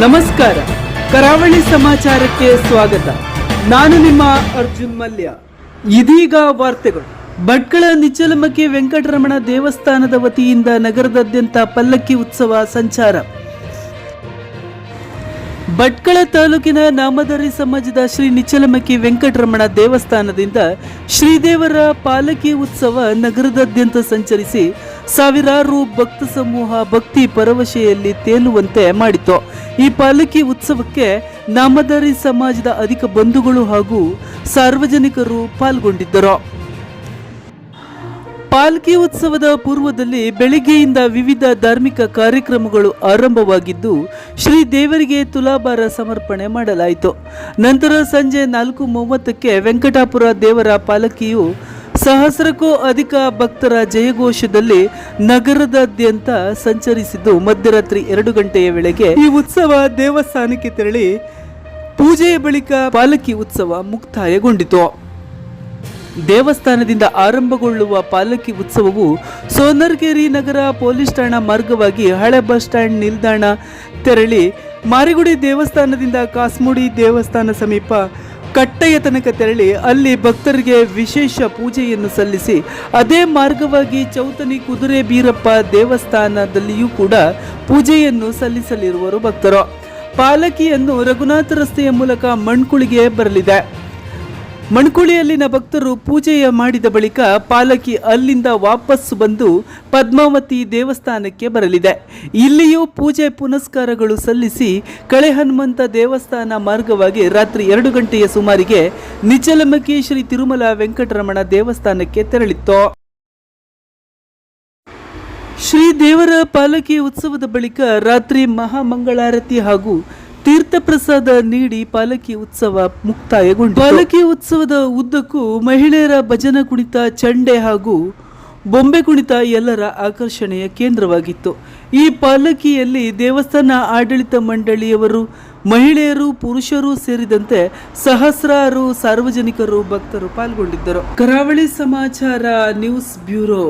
ನಮಸ್ಕಾರ. ಕರಾವಳಿ ಸಮಾಚಾರಕ್ಕೆ ಸ್ವಾಗತ. ನಾನು ನಿಮ್ಮ ಅರ್ಜುನ್ ಮಲ್ಯ. ಇದೀಗ ವಾರ್ತೆಗಳು. ಭಟ್ಕಳ ನಿಚ್ಚಲಮಕ್ಕಿ ವೆಂಕಟರಮಣ ದೇವಸ್ಥಾನದ ವತಿಯಿಂದ ನಗರದಾದ್ಯಂತ ಪಲ್ಲಕ್ಕಿ ಉತ್ಸವ ಸಂಚಾರ. ಭಟ್ಕಳ ತಾಲೂಕಿನ ನಾಮಧಾರಿ ಸಮಾಜದ ಶ್ರೀ ನಿಚ್ಚಲಮಕ್ಕಿ ವೆಂಕಟರಮಣ ದೇವಸ್ಥಾನದಿಂದ ಶ್ರೀದೇವರ ಪಾಲಕಿ ಉತ್ಸವ ನಗರದಾದ್ಯಂತ ಸಂಚರಿಸಿ ಸಾವಿರಾರು ಭಕ್ತ ಸಮೂಹ ಭಕ್ತಿ ಪರವಶೆಯಲ್ಲಿ ತೇಲುವಂತೆ ಮಾಡಿತು. ಈ ಪಾಲಕಿ ಉತ್ಸವಕ್ಕೆ ನಾಮಧಾರಿ ಸಮಾಜದ ಅಧಿಕ ಬಂಧುಗಳು ಹಾಗೂ ಸಾರ್ವಜನಿಕರು ಪಾಲ್ಗೊಂಡಿದ್ದರು. ಪಾಲ್ಕಿ ಉತ್ಸವದ ಪೂರ್ವದಲ್ಲಿ ಬೆಳಿಗ್ಗೆಯಿಂದ ವಿವಿಧ ಧಾರ್ಮಿಕ ಕಾರ್ಯಕ್ರಮಗಳು ಆರಂಭವಾಗಿದ್ದು, ಶ್ರೀ ದೇವರಿಗೆ ತುಲಾಭಾರ ಸಮರ್ಪಣೆ ಮಾಡಲಾಯಿತು. ನಂತರ ಸಂಜೆ ನಾಲ್ಕು ಮೂವತ್ತಕ್ಕೆ ವೆಂಕಟಾಪುರ ದೇವರ ಪಾಲಕಿಯು ಸಹಸ್ರಕ್ಕೂ ಅಧಿಕ ಭಕ್ತರ ಜಯಘೋಷದಲ್ಲಿ ನಗರದಾದ್ಯಂತ ಸಂಚರಿಸಿದ್ದು, ಮಧ್ಯರಾತ್ರಿ ಎರಡು ಗಂಟೆಯ ವೇಳೆಗೆ ಈ ಉತ್ಸವ ದೇವಸ್ಥಾನಕ್ಕೆ ತೆರಳಿ ಪೂಜೆಯ ಬಳಿಕ ಪಾಲಕಿ ಉತ್ಸವ ಮುಕ್ತಾಯಗೊಂಡಿತು. ದೇವಸ್ಥಾನದಿಂದ ಆರಂಭಗೊಳ್ಳುವ ಪಾಲಕಿ ಉತ್ಸವವು ಸೋನರ್ಗೇರಿ ನಗರ ಪೊಲೀಸ್ ಠಾಣಾ ಮಾರ್ಗವಾಗಿ ಹಳೆ ಬಸ್ ಸ್ಟ್ಯಾಂಡ್ ನಿಲ್ದಾಣ ತೆರಳಿ ಮಾರಿಗುಡಿ ದೇವಸ್ಥಾನದಿಂದ ಕಾಸ್ಮುಡಿ ದೇವಸ್ಥಾನ ಸಮೀಪ ಕಟ್ಟೆಯ ತನಕ ತೆರಳಿ ಅಲ್ಲಿ ಭಕ್ತರಿಗೆ ವಿಶೇಷ ಪೂಜೆಯನ್ನು ಸಲ್ಲಿಸಿ, ಅದೇ ಮಾರ್ಗವಾಗಿ ಚೌತನಿ ಕುದುರೆ ಬೀರಪ್ಪ ದೇವಸ್ಥಾನದಲ್ಲಿಯೂ ಕೂಡ ಪೂಜೆಯನ್ನು ಸಲ್ಲಿಸಲಿರುವರು ಭಕ್ತರು. ಪಾಲಕಿಯನ್ನು ರಘುನಾಥ ರಸ್ತೆಯ ಮೂಲಕ ಮಣ್ಕುಳಿಗೆ ಬರಲಿದೆ. ಮಣ್ಕುಳಿಯಲ್ಲಿನ ಭಕ್ತರು ಪೂಜೆಯ ಮಾಡಿದ ಬಳಿಕ ಪಾಲಕಿ ಅಲ್ಲಿಂದ ವಾಪಸ್ಸು ಬಂದು ಪದ್ಮಾವತಿ ದೇವಸ್ಥಾನಕ್ಕೆ ಬರಲಿದೆ. ಇಲ್ಲಿಯೂ ಪೂಜೆ ಪುನಸ್ಕಾರಗಳು ಸಲ್ಲಿಸಿ ಕಳೆ ಹನುಮಂತ ದೇವಸ್ಥಾನ ಮಾರ್ಗವಾಗಿ ರಾತ್ರಿ ಎರಡು ಗಂಟೆಯ ಸುಮಾರಿಗೆ ನಿಚಲಮಕ್ಕಿ ಶ್ರೀ ತಿರುಮಲ ವೆಂಕಟರಮಣ ದೇವಸ್ಥಾನಕ್ಕೆ ತೆರಳಿತ್ತು. ಶ್ರೀ ದೇವರ ಪಾಲಕಿ ಉತ್ಸವದ ಬಳಿಕ ರಾತ್ರಿ ಮಹಾಮಂಗಳಾರತಿ ಹಾಗೂ ತೀರ್ಥ ಪ್ರಸಾದ ನೀಡಿ ಪಾಲಕಿ ಉತ್ಸವ ಮುಕ್ತಾಯಗೊಂಡಿತು. ಪಾಲಕಿ ಉತ್ಸವದ ಉದ್ದಕ್ಕೂ ಮಹಿಳೆಯರ ಭಜನ ಕುಣಿತ, ಚಂಡೆ ಹಾಗೂ ಬೊಂಬೆ ಕುಣಿತ ಎಲ್ಲರ ಆಕರ್ಷಣೆಯ ಕೇಂದ್ರವಾಗಿತ್ತು. ಈ ಪಾಲಕಿಯಲ್ಲಿ ದೇವಸ್ಥಾನ ಆಡಳಿತ ಮಂಡಳಿಯವರು, ಮಹಿಳೆಯರು, ಪುರುಷರು ಸೇರಿದಂತೆ ಸಹಸ್ರಾರು ಸಾರ್ವಜನಿಕರು ಭಕ್ತರು ಪಾಲ್ಗೊಂಡಿದ್ದರು. ಕರಾವಳಿ ಸಮಾಚಾರ ನ್ಯೂಸ್ ಬ್ಯೂರೋ.